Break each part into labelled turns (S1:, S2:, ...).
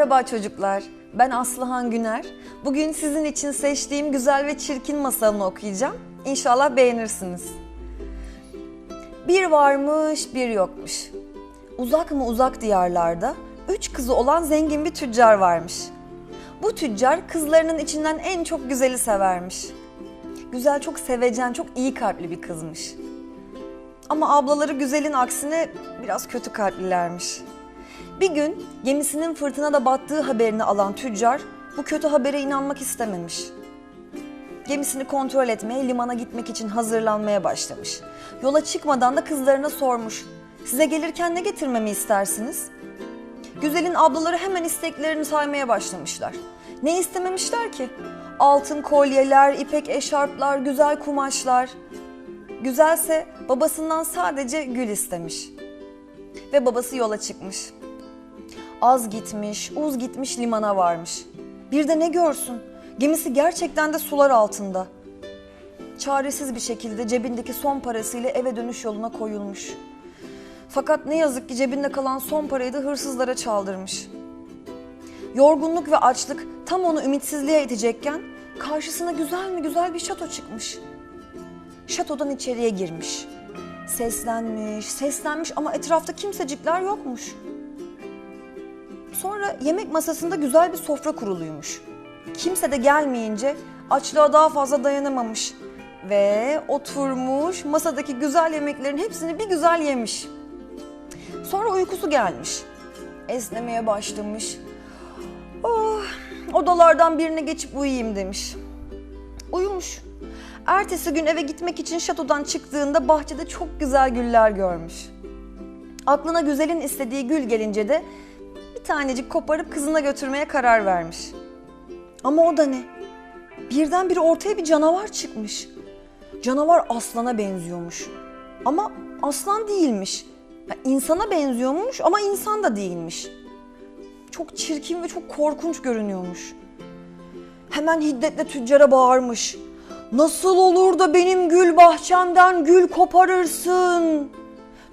S1: Merhaba çocuklar. Ben Aslıhan Güner. Bugün sizin için seçtiğim güzel ve çirkin masalını okuyacağım. İnşallah beğenirsiniz. Bir varmış, bir yokmuş. Uzak mı uzak diyarlarda üç kızı olan zengin bir tüccar varmış. Bu tüccar kızlarının içinden en çok güzeli severmiş. Güzel çok sevecen, çok iyi kalpli bir kızmış. Ama ablaları güzelin aksine biraz kötü kalplilermiş. Bir gün gemisinin fırtınada battığı haberini alan tüccar bu kötü habere inanmak istememiş. Gemisini kontrol etmeye, limana gitmek için hazırlanmaya başlamış. Yola çıkmadan da kızlarına sormuş. Size gelirken ne getirmemi istersiniz? Güzel'in ablaları hemen isteklerini saymaya başlamışlar. Ne istememişler ki? Altın kolyeler, ipek eşarplar, güzel kumaşlar. Güzelse babasından sadece gül istemiş. Ve babası yola çıkmış. Az gitmiş, uz gitmiş limana varmış. Bir de ne görsün? Gemisi gerçekten de sular altında. Çaresiz bir şekilde cebindeki son parasıyla eve dönüş yoluna koyulmuş. Fakat ne yazık ki cebinde kalan son parayı da hırsızlara çaldırmış. Yorgunluk ve açlık tam onu ümitsizliğe itecekken karşısına güzel mi güzel bir şato çıkmış. Şatodan içeriye girmiş. Seslenmiş, seslenmiş ama etrafta kimsecikler yokmuş. Sonra yemek masasında güzel bir sofra kuruluymuş. Kimse de gelmeyince açlığa daha fazla dayanamamış ve oturmuş masadaki güzel yemeklerin hepsini bir güzel yemiş. Sonra uykusu gelmiş. Esnemeye başlamış. Oh, odalardan birine geçip uyuyayım demiş. Uyumuş. Ertesi gün eve gitmek için şatodan çıktığında bahçede çok güzel güller görmüş. Aklına güzelin istediği gül gelince de bir tanecik koparıp kızına götürmeye karar vermiş. Ama o da ne? Birdenbire ortaya bir canavar çıkmış. Canavar aslana benziyormuş. Ama aslan değilmiş. Ya insana benziyormuş ama insan da değilmiş. Çok çirkin ve çok korkunç görünüyormuş. Hemen hiddetle tüccara bağırmış. Nasıl olur da benim gül bahçemden gül koparırsın?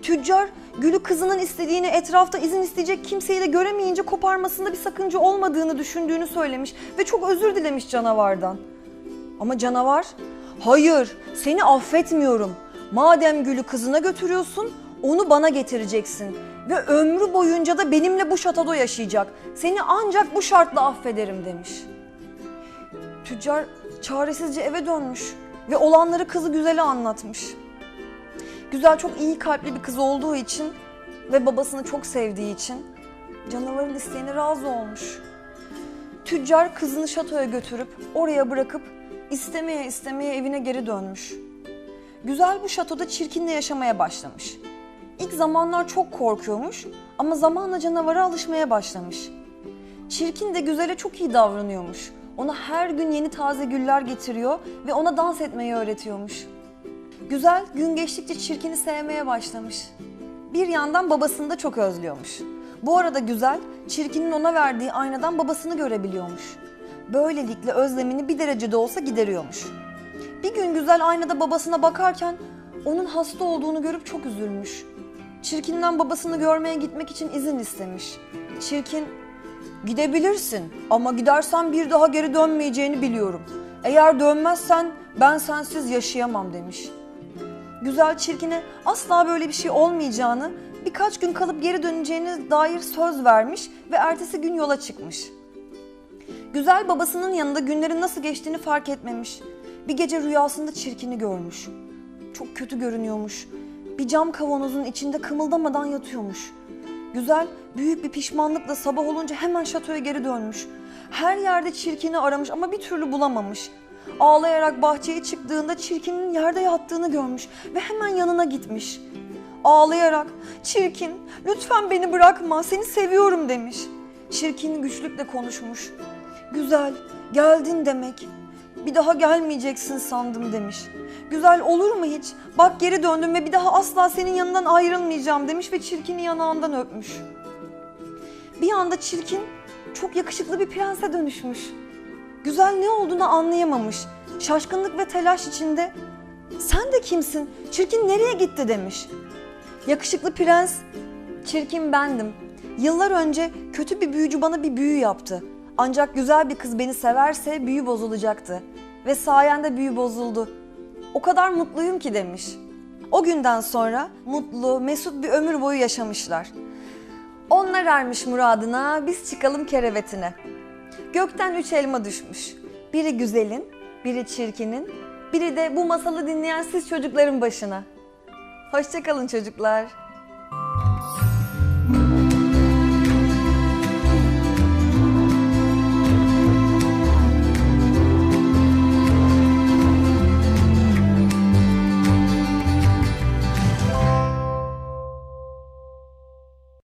S1: Tüccar gülü kızının istediğini etrafta izin isteyecek kimseyi de göremeyince koparmasında bir sakınca olmadığını düşündüğünü söylemiş ve çok özür dilemiş canavardan. Ama canavar, hayır seni affetmiyorum. Madem gülü kızına götürüyorsun onu bana getireceksin ve ömrü boyunca da benimle bu şatoda yaşayacak. Seni ancak bu şartla affederim demiş. Tüccar çaresizce eve dönmüş ve olanları kızı güzele anlatmış. Güzel çok iyi kalpli bir kız olduğu için ve babasını çok sevdiği için canavarın isteğine razı olmuş. Tüccar kızını şatoya götürüp oraya bırakıp istemeye istemeye evine geri dönmüş. Güzel bu şatoda çirkinle yaşamaya başlamış. İlk zamanlar çok korkuyormuş ama zamanla canavara alışmaya başlamış. Çirkin de güzele çok iyi davranıyormuş. Ona her gün yeni taze güller getiriyor ve ona dans etmeyi öğretiyormuş. Güzel gün geçtikçe çirkini sevmeye başlamış. Bir yandan babasını da çok özlüyormuş. Bu arada Güzel, çirkinin ona verdiği aynadan babasını görebiliyormuş. Böylelikle özlemini bir derecede olsa gideriyormuş. Bir gün Güzel aynada babasına bakarken onun hasta olduğunu görüp çok üzülmüş. Çirkinden babasını görmeye gitmek için izin istemiş. Çirkin, gidebilirsin ama gidersen bir daha geri dönmeyeceğini biliyorum. Eğer dönmezsen ben sensiz yaşayamam demiş. Güzel çirkine asla böyle bir şey olmayacağını, birkaç gün kalıp geri döneceğine dair söz vermiş ve ertesi gün yola çıkmış. Güzel babasının yanında günlerin nasıl geçtiğini fark etmemiş. Bir gece rüyasında çirkini görmüş. Çok kötü görünüyormuş. Bir cam kavanozun içinde kımıldamadan yatıyormuş. Güzel büyük bir pişmanlıkla sabah olunca hemen şatoya geri dönmüş. Her yerde çirkini aramış ama bir türlü bulamamış. Ağlayarak bahçeye çıktığında çirkinin yerde yattığını görmüş ve hemen yanına gitmiş. Ağlayarak çirkin lütfen beni bırakma seni seviyorum demiş. Çirkin güçlükle konuşmuş. Güzel geldin demek. Bir daha gelmeyeceksin sandım demiş. Güzel olur mu hiç? Bak geri döndüm ve bir daha asla senin yanından ayrılmayacağım demiş ve çirkini yanağından öpmüş. Bir anda çirkin çok yakışıklı bir prense dönüşmüş. Güzel ne olduğunu anlayamamış. Şaşkınlık ve telaş içinde sen de kimsin? Çirkin nereye gitti demiş. Yakışıklı prens, çirkin bendim. Yıllar önce kötü bir büyücü bana bir büyü yaptı. Ancak güzel bir kız beni severse büyü bozulacaktı. Ve sayende büyü bozuldu. O kadar mutluyum ki demiş. O günden sonra mutlu, mesut bir ömür boyu yaşamışlar. Onlar ermiş muradına, biz çıkalım kerevetine. Gökten üç elma düşmüş. Biri güzelin, biri çirkinin, biri de bu masalı dinleyen siz çocukların başına. Hoşçakalın çocuklar.